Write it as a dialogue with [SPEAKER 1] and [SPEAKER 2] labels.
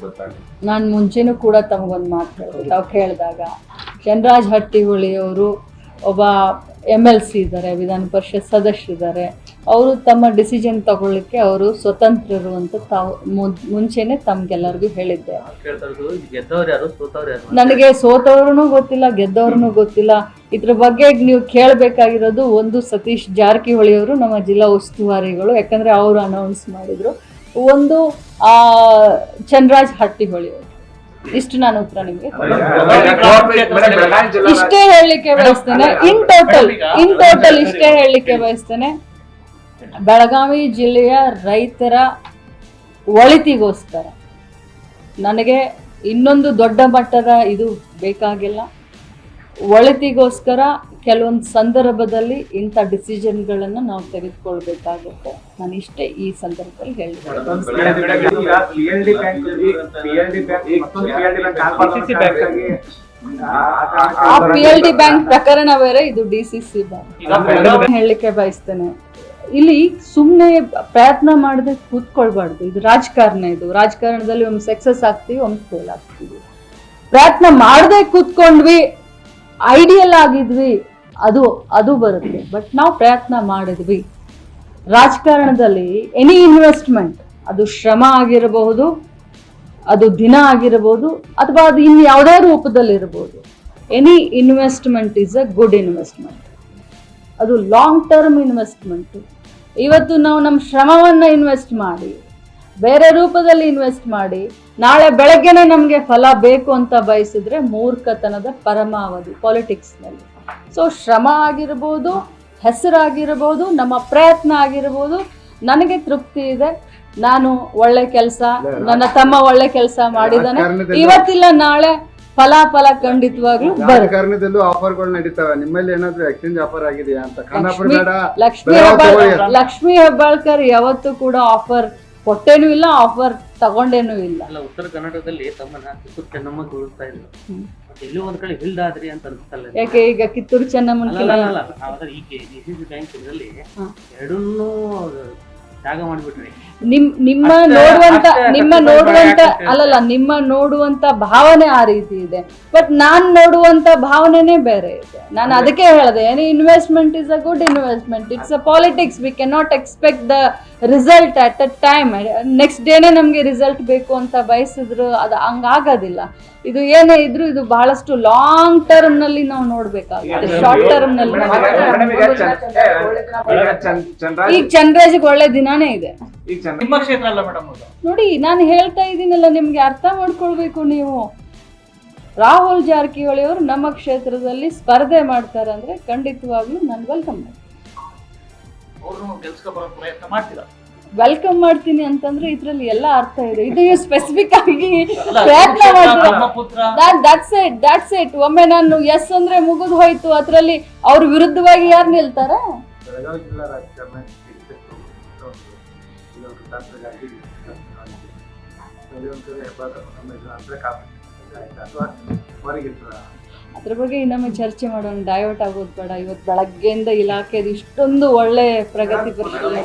[SPEAKER 1] ಗೊತ್ತಾಗಲಿ
[SPEAKER 2] ನಾನು ಮುಂಚೆನೂ ಕೂಡ ತಮಗೊಂದು ಮಾತು ತಾವು ಕೇಳಿದಾಗ ಚಂದ್ರಾಜ್ ಹಟ್ಟಿಹೊಳಿಯವರು ಒಬ್ಬ ಎಂ ಎಲ್ ಸಿ ಇದ್ದಾರೆ ವಿಧಾನ ಪರಿಷತ್ ಸದಸ್ಯರಿದ್ದಾರೆ. ಅವರು ತಮ್ಮ ಡಿಸಿಷನ್ ತಗೊಳ್ಳಿಕ್ಕೆ ಅವರು ಸ್ವತಂತ್ರರು ಅಂತ ತಾವು ಮುಂಚೆನೆ ತಮ್ಗೆಲ್ಲರಿಗೂ ಹೇಳಿದ್ದೆ. ನನಗೆ ಸೋತವ್ರೂ ಗೊತ್ತಿಲ್ಲ ಗೆದ್ದವ್ರೂ ಗೊತ್ತಿಲ್ಲ. ಇದ್ರ ಬಗ್ಗೆ ನೀವು ಕೇಳಬೇಕಾಗಿರೋದು ಒಂದು ಸತೀಶ್ ಜಾರಕಿಹೊಳಿ ಅವರು ನಮ್ಮ ಜಿಲ್ಲಾ ಉಸ್ತುವಾರಿಗಳು. ಯಾಕಂದ್ರೆ ಅವರು ಅನೌನ್ಸ್ ಮಾಡಿದ್ರು. ಒಂದು ಆ ಚನ್ರಾಜ್ ಹಟ್ಟಿಹೊಳಿ ಅವರು. ಇಷ್ಟು ನಾನು ಉತ್ತರ ನಿಮಗೆ ಇಷ್ಟೇ ಹೇಳಲಿಕ್ಕೆ ಬಯಸ್ತೇನೆ. ಇನ್ ಟೋಟಲ್ ಇನ್ ಟೋಟಲ್ ಇಷ್ಟೇ ಹೇಳಲಿಕ್ಕೆ ಬಯಸ್ತೇನೆ. ಬೆಳಗಾವಿ ಜಿಲ್ಲೆಯ ರೈತರ ಒಳಿತಿಗೋಸ್ಕರ ನನಗೆ ಇನ್ನೊಂದು ದೊಡ್ಡ ಮಟ್ಟದ ಇದು ಬೇಕಾಗಿಲ್ಲ. ಒಳಿತಿಗೋಸ್ಕರ ಕೆಲವೊಂದು ಸಂದರ್ಭದಲ್ಲಿ ಇಂಥ ಡಿಸಿಷನ್ಗಳನ್ನು ನಾವು ತೆಗೆದುಕೊಳ್ಬೇಕಾಗುತ್ತೆ. ನಾನು ಇಷ್ಟೇ ಈ ಸಂದರ್ಭದಲ್ಲಿ
[SPEAKER 3] ಹೇಳಿದ್ದೇನೆ.
[SPEAKER 2] ಆ ಪಿ ಎಲ್ ಡಿ ಬ್ಯಾಂಕ್ ಪ್ರಕರಣ ಬೇರೆ ಇದು ಡಿ ಸಿ ಸಿ ಬ್ಯಾಂಕ್ ಹೇಳಲಿಕ್ಕೆ ಬಯಸ್ತೇನೆ. ಇಲ್ಲಿ ಸುಮ್ಮನೆ ಪ್ರಯತ್ನ ಮಾಡದೆ ಕೂತ್ಕೊಳ್ಬಾರ್ದು. ಇದು ರಾಜಕಾರಣ ಇದು. ರಾಜಕಾರಣದಲ್ಲಿ ಒಂದು ಸಕ್ಸಸ್ ಆಗ್ತೀವಿ ಒಂದು ಫೇಲ್ ಆಗ್ತೀವಿ. ಪ್ರಯತ್ನ ಮಾಡದೆ ಕೂತ್ಕೊಂಡ್ವಿ ಐಡಿಯಲ್ ಆಗಿದ್ವಿ, ಅದು ಅದು ಬರುತ್ತೆ. ಬಟ್ ನಾವು ಪ್ರಯತ್ನ ಮಾಡಿದ್ವಿ. ರಾಜಕಾರಣದಲ್ಲಿ ಎನಿ ಇನ್ವೆಸ್ಟ್ಮೆಂಟ್ ಅದು ಶ್ರಮ ಆಗಿರಬಹುದು, ಅದು ದಿನ ಆಗಿರಬಹುದು, ಅಥವಾ ಅದು ಇನ್ನು ಯಾವುದೇ ರೂಪದಲ್ಲಿ ಇರಬಹುದು any investment is a good investment ಅದು ಲಾಂಗ್ ಟರ್ಮ್ ಇನ್ವೆಸ್ಟ್ಮೆಂಟ್ ಇವತ್ತು ನಾವು ನಮ್ಮ ಶ್ರಮವನ್ನು ಇನ್ವೆಸ್ಟ್ ಮಾಡಿ ಬೇರೆ ರೂಪದಲ್ಲಿ ಇನ್ವೆಸ್ಟ್ ಮಾಡಿ ನಾಳೆ ಬೆಳಗ್ಗೆನೆ ನಮಗೆ ಫಲ ಬೇಕು ಅಂತ ಬಯಸಿದ್ರೆ ಮೂರ್ಖತನದ ಪರಮಾವಧಿ ಪಾಲಿಟಿಕ್ಸ್ನಲ್ಲಿ ಸೊ ಶ್ರಮ ಆಗಿರ್ಬೋದು ಹೆಸರಾಗಿರ್ಬೋದು ನಮ್ಮ ಪ್ರಯತ್ನ ಆಗಿರ್ಬೋದು ನನಗೆ ತೃಪ್ತಿ ಇದೆ. ನಾನು ಒಳ್ಳೆ ಕೆಲಸ ನನ್ನ ತಮ್ಮ ಒಳ್ಳೆ ಕೆಲಸ ಮಾಡಿದ್ದಾನೆ. ಇವತ್ತಿಲ್ಲ ನಾಳೆ ಫಲಾಫಲ ಖಂಡಿತವಾಗ್ಲೂ ಬರುತ್ತೆ.
[SPEAKER 4] ಆಫರ್ ಆಫರ್ಗಳು ನಡೀತಾವೆ. ನಿಮ್ಮಲ್ಲಿ ಏನಾದ್ರು ಎಕ್ಸ್ಚೇಂಜ್ ಆಫರ್ ಆಗಿದೆಯಾ ಅಂತ? ಖಾನಾಪುರ
[SPEAKER 2] ಲಕ್ಷ್ಮಿ
[SPEAKER 4] ಬೇಡ.
[SPEAKER 2] ಲಕ್ಷ್ಮಿ
[SPEAKER 4] ಬೇಡ
[SPEAKER 2] ಹೆಬ್ಬಾಳ್ಕರ್. ಲಕ್ಷ್ಮಿ ಹೆಬ್ಬಾಳ್ಕರ್ ಯಾವತ್ತೂ ಕೂಡ ಆಫರ್ ಕೊಟ್ಟೇನು ಇಲ್ಲ ಆಫರ್ ತಗೊಂಡೇನೂ ಇಲ್ಲ.
[SPEAKER 3] ಅಲ್ಲ ಉತ್ತರ ಕರ್ನಾಟಕದಲ್ಲಿ ತಮ್ಮನ್ನ ಕಿತ್ತೂರು ಚೆನ್ನಮ್ಮ ಇದ್ರು.
[SPEAKER 2] ಹ್ಮ್.
[SPEAKER 3] ಮತ್ತೆ ಎಲ್ಲೋ ಒಂದ್ ಕಡೆ ಹಿಲ್ಡ್ ಆದ್ರಿ ಅಂತ ಅನ್ಸ್ತಲ್ಲ
[SPEAKER 2] ಯಾಕೆ ಈಗ ಕಿತ್ತೂರು ಚೆನ್ನಮ್ಮನ
[SPEAKER 3] ಅಲ್ಲ ಅಲ್ಲ, ಅಲ್ಲ ಅವಾಗ ಈ ಡಿ ಸಿ ಸಿ ಬ್ಯಾಂಕ್ ಇದರಲ್ಲಿ
[SPEAKER 2] ಹಾ.
[SPEAKER 3] ಎರಡನ್ನೂ ತ್ಯಾಗ ಮಾಡಿಬಿಟ್ರಿ.
[SPEAKER 2] ನಿಮ್ ನಿಮ್ಮ ನೋಡುವಂತ ನಿಮ್ಮ ನೋಡುವಂತ ಅಲ್ಲಲ್ಲ ನಿಮ್ಮ ನೋಡುವಂತ ಭಾವನೆ ಆ ರೀತಿ ಇದೆ. ಬಟ್ ನಾನ್ ನೋಡುವಂತ ಭಾವನೆನೇ ಬೇರೆ ಇದೆ. ನಾನು ಅದಕ್ಕೆ ಹೇಳಿದೆ any investment is a good investment it's a politics we can not expect the result at a time next ಡೇನೆ ನಮಗೆ ರಿಸಲ್ಟ್ ಬೇಕು ಅಂತ ಬಯಸಿದ್ರು ಅದು ಹಂಗಾಗೋದಿಲ್ಲ. ಇದು ಏನೇ ಇದ್ರು ಇದು ಬಹಳಷ್ಟು ಲಾಂಗ್ ಟರ್ಮ್ನಲ್ಲಿ ನಾವು ನೋಡ್ಬೇಕಾಗುತ್ತೆ. ಶಾರ್ಟ್
[SPEAKER 1] ಟರ್ಮ್ನಲ್ಲಿ
[SPEAKER 2] ಈಗ ಚಂದ್ರಾಜಿಗೆ ಒಳ್ಳೆ ದಿನಾನೇ ಇದೆ.
[SPEAKER 1] ಈಗ
[SPEAKER 3] ನಿಮ್ಮ ಕ್ಷೇತ್ರ ಅಲ್ಲ ಮೇಡಮ್
[SPEAKER 2] ನೋಡಿ ನಾನು ಹೇಳ್ತಾ ಇದ್ದೀನಲ್ಲ ನಿಮ್ಗೆ ಅರ್ಥ ಮಾಡ್ಕೊಳ್ಬೇಕು ನೀವು. ರಾಹುಲ್ ಜಾರಕಿಹೊಳಿ ಅವರು ನಮ್ಮ ಕ್ಷೇತ್ರದಲ್ಲಿ ಸ್ಪರ್ಧೆ ಮಾಡ್ತಾರೆ ಅಂದ್ರೆ ಖಂಡಿತವಾಗ್ಲೂ ನಾನು ವೆಲ್ಕಮ್ ಮಾಡ್ತೀನಿ. ವೆಲ್ಕಮ್ ಮಾಡ್ತೀನಿ ಅಂತಂದ್ರೆ ಇದ್ರಲ್ಲಿ ಎಲ್ಲ ಅರ್ಥ ಇದೆ. ಇದು ಸ್ಪೆಸಿಫಿಕ್ ಆಗಿ ಪ್ರಯತ್ನ ಮಾಡ್ತಾರೆ? ದಟ್ಸ್ ಇಟ್ ದಟ್ಸ್ ಇಟ್ ಒಮ್ಮೆ ನಾನು ಎಸ್ ಅಂದ್ರೆ ಮುಗಿದು ಹೋಯ್ತು ಅದ್ರಲ್ಲಿ ಅವ್ರ ವಿರುದ್ಧವಾಗಿ ಯಾರು ನಿಲ್ತಾರೆ? ಅದ್ರ ಬಗ್ಗೆ ಇನ್ನೊಮ್ಮೆ ಚರ್ಚೆ ಮಾಡೋಣ. ಡೈವರ್ಟ್ ಆಗೋದು ಬೇಡ. ಇವತ್ತು ಬೆಳಗ್ಗೆಯಿಂದ ಇಲಾಖೆದು ಇಷ್ಟೊಂದು ಒಳ್ಳೆ ಪ್ರಗತಿ ಪರಿಶೀಲನೆ